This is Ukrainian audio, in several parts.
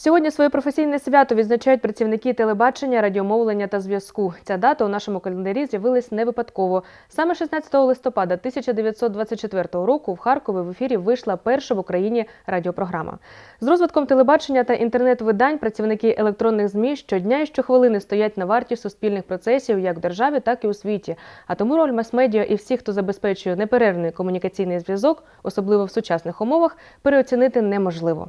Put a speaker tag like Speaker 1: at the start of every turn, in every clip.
Speaker 1: Сьогодні своє професійне свято відзначають працівники телебачення, радіомовлення та зв'язку. Ця дата у нашому календарі з'явилась не випадково. Саме 16 листопада 1924 року в Харкові в ефірі вийшла перша в Україні радіопрограма. З розвитком телебачення та інтернет-видань працівники електронних змі щодня і щохвилини стоять на варті суспільних процесів як в державі, так і у світі. А тому роль мас-медіа і всіх, хто забезпечує неперервний комунікаційний зв'язок, особливо в сучасних умовах, переоцінити неможливо.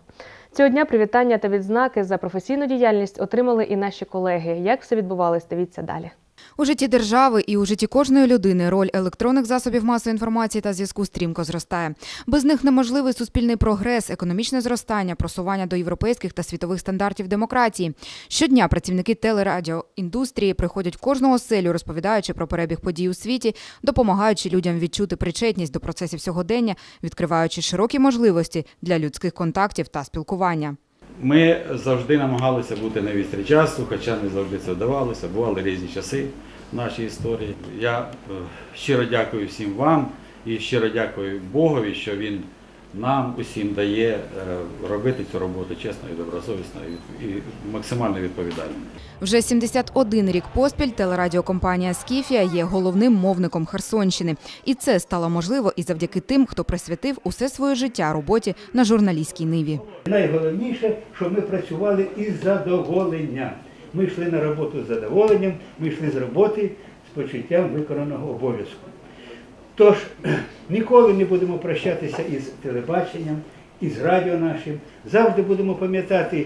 Speaker 1: Цього дня привітання та відзнаки за професійну діяльність отримали і наші колеги. Як все відбувалось, дивіться далі.
Speaker 2: У житті держави і у житті кожної людини роль електронних засобів масової інформації та зв'язку стрімко зростає. Без них неможливий суспільний прогрес, економічне зростання, просування до європейських та світових стандартів демократії. Щодня працівники телерадіоіндустрії приходять в кожну оселю, розповідаючи про перебіг подій у світі, допомагаючи людям відчути причетність до процесів сьогодення, відкриваючи широкі можливості для людських контактів та спілкування.
Speaker 3: Ми завжди намагалися бути на вістрі часу, хоча не завжди це вдавалося, бували різні часи в нашій історії. Я е, щиро дякую всім вам і щиро дякую Богові, що Він нам усім дає е, робити цю роботу чесно і добросовісно і максимально відповідально.
Speaker 2: Вже 71 рік поспіль телерадіокомпанія Скіфія є головним мовником Херсонщини. І це стало можливо і завдяки тим, хто присвятив усе своє життя роботі на журналістській ниві.
Speaker 4: Найголовніше, що ми працювали із задоволенням. Ми йшли на роботу з задоволенням, ми йшли з роботи з почуттям виконаного обов'язку. Тож ніколи не будемо прощатися із телебаченням, із радіо нашим. Завжди будемо пам'ятати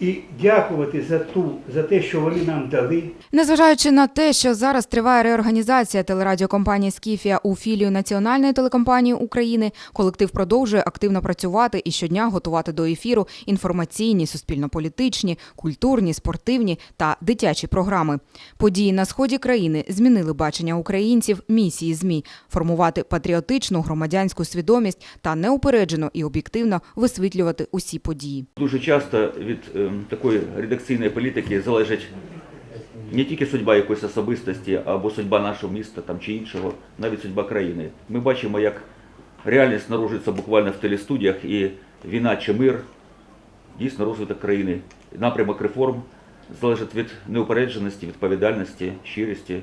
Speaker 4: і дякувати за ту, за те, що вони нам дали,
Speaker 2: Незважаючи на те, що зараз триває реорганізація телерадіокомпанії Скіфія у філію Національної телекомпанії України, колектив продовжує активно працювати і щодня готувати до ефіру інформаційні, суспільно-політичні, культурні, спортивні та дитячі програми. Події на сході країни змінили бачення українців, місії змі формувати патріотичну громадянську свідомість та неупереджено і об'єктивно висвітлювати усі події.
Speaker 5: Дуже часто від е, такої редакційної політики залежить не тільки судьба якоїсь особистості або судьба нашого міста там, чи іншого, навіть судьба країни. Ми бачимо, як реальність наружується буквально в телестудіях і війна чи мир, дійсно розвиток країни, напрямок реформ залежить від неупередженості, відповідальності, щирості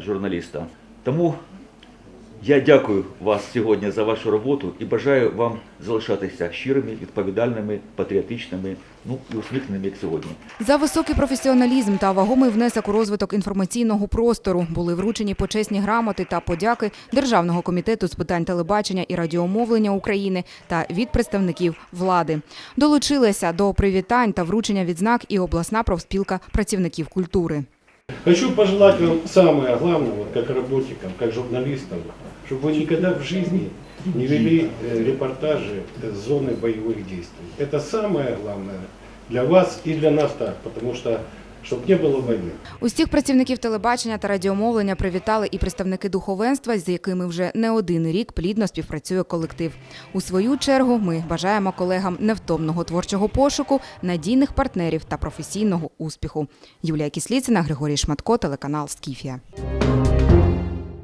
Speaker 5: журналіста. Тому я дякую вас сьогодні за вашу роботу і бажаю вам залишатися щирими, відповідальними, патріотичними, ну і усміхненими, як сьогодні.
Speaker 2: За високий професіоналізм та вагомий внесок у розвиток інформаційного простору були вручені почесні грамоти та подяки Державного комітету з питань телебачення і радіомовлення України та від представників влади. Долучилися до привітань та вручення відзнак і обласна профспілка працівників культури.
Speaker 6: Хочу пожелать вам самое главное, вот как работникам, как журналистам, чтобы вы никогда в жизни не вели э, репортажи с зоны боевых действий. Это самое главное для вас и для нас так, потому что чтобы не было войны.
Speaker 2: Усіх працівників телебачення та радіомовлення привітали і представники духовенства, з якими вже не один рік плідно співпрацює колектив. У свою чергу ми бажаємо колегам невтомного творчого пошуку, надійних партнерів та професійного успіху. Юлія Кісліцина, Григорій Шматко, телеканал Скіфія.